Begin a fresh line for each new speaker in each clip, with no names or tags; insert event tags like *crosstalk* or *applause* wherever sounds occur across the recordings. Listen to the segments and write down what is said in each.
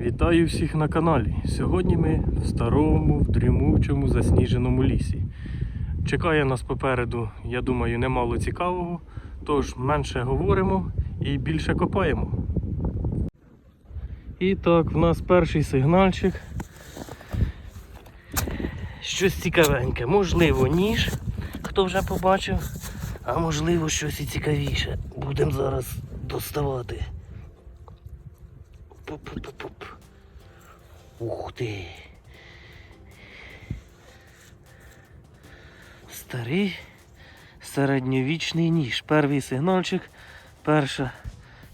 Вітаю всіх на каналі. Сьогодні ми в старому, в дрімучому, засніженому лісі. Чекає нас попереду, я думаю, немало цікавого. Тож менше говоримо і більше копаємо. І так, в нас перший сигнальчик. Щось цікавеньке. Можливо, ніж, хто вже побачив, а можливо щось і цікавіше. Будемо зараз доставати. Пуп-пуп-пуп. Ух ти. Старий середньовічний ніж. Перший сигнальчик, перша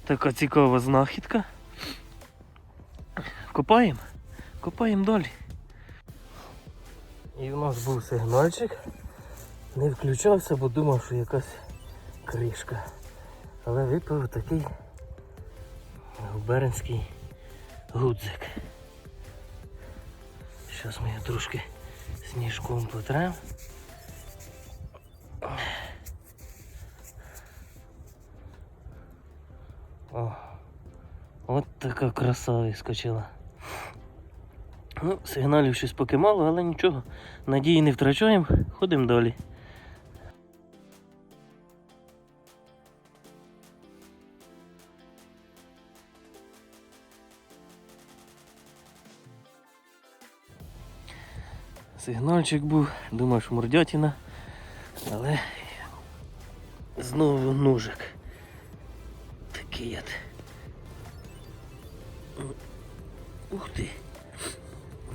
така цікава знахідка. Копаємо, копаємо далі. І в нас був сигнальчик. Не включався, бо думав, що якась кришка. Але випав такий губернський гудзик. Зараз ми його трошки сніжком потрем. О, от така краса вискочила. Ну, сигналів щось поки мало, але нічого. Надії не втрачаємо, ходимо далі. Сигнальчик був, думав, що мордятіна, але знову ножик. Такий от. Ух ти.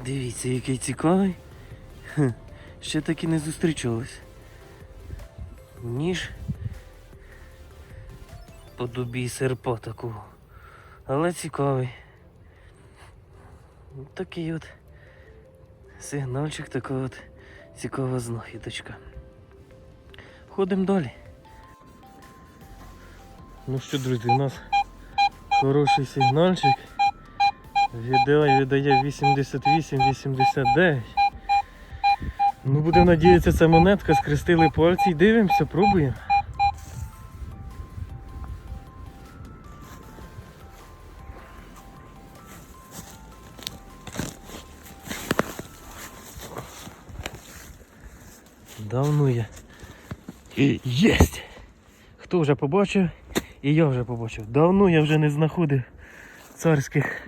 Дивіться, який цікавий. Ще таки не зустрічались. Ніж по дубі серпа такого. Але цікавий. Такий от сигнальчик, така от цікава знахідочка. Ходимо далі. Ну що, друзі, у нас хороший сигнальчик. Віддає, віддає 88-89. Ну, будемо надіятися, це монетка, скрестили пальці і дивимося, пробуємо. Давно я. Єсть! Хто вже побачив? І я вже побачив. Давно я вже не знаходив царських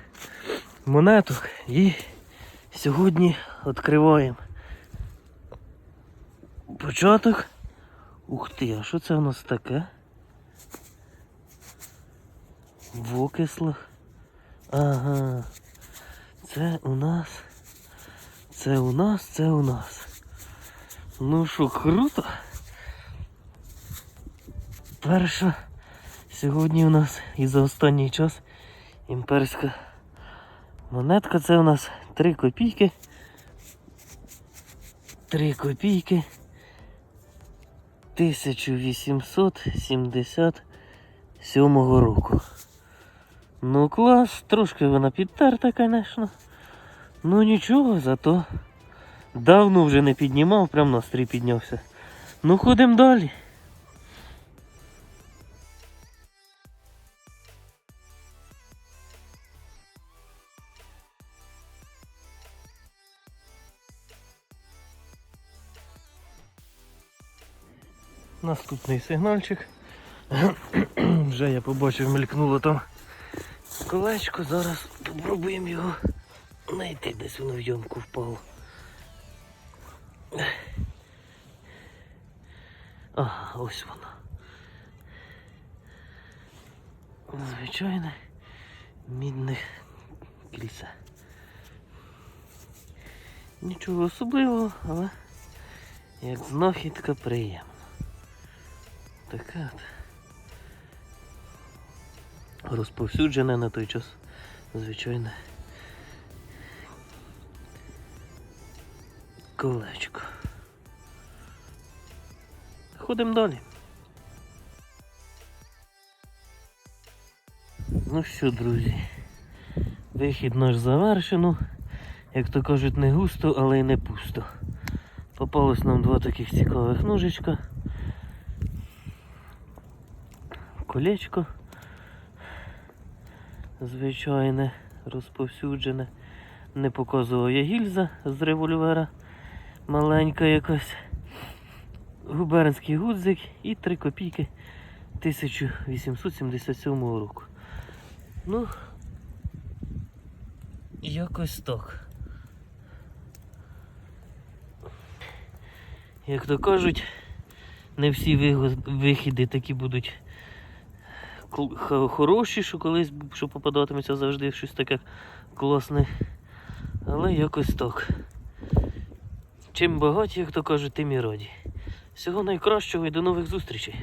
монеток і сьогодні відкриваємо початок. Ух ти, а що це у нас таке? В окислах. Ага. Це у нас. Це у нас, це у нас. Ну що, круто. Перша сьогодні у нас і за останній час імперська монетка. Це у нас 3 копійки. 3 копійки 1877 року. Ну клас, трошки вона підтерта, звісно. Ну нічого, зато давно вже не піднімав, прям настрій піднявся. Ну ходимо далі. Наступний сигнальчик. *clears throat* Вже я побачив, мелькнуло там колечко. Зараз попробуємо його знайти, десь воно в ямку впало. Ага, ось воно. Звичайне мідне кільце. Нічого особливого, але як знахідка приємна. Таке от. Розповсюджене на той час, звичайне. Колечко. Ходимо далі. Ну що, друзі, вихід наш завершено. Як то кажуть, не густо, але й не пусто. Попалось нам два таких цікавих ножичка. Колечко звичайне розповсюджене. Не показував я гільза з револьвера. Маленька якась. Губернський гудзик і 3 копійки 1877 року. Ну, якось так. Як то кажуть, не всі вихіди такі будуть хороші, що колись що попадатиметься завжди щось таке класне. Але якось так. Чим багаті, як то кажуть, тим і раді. Всього найкращого і до нових зустрічей.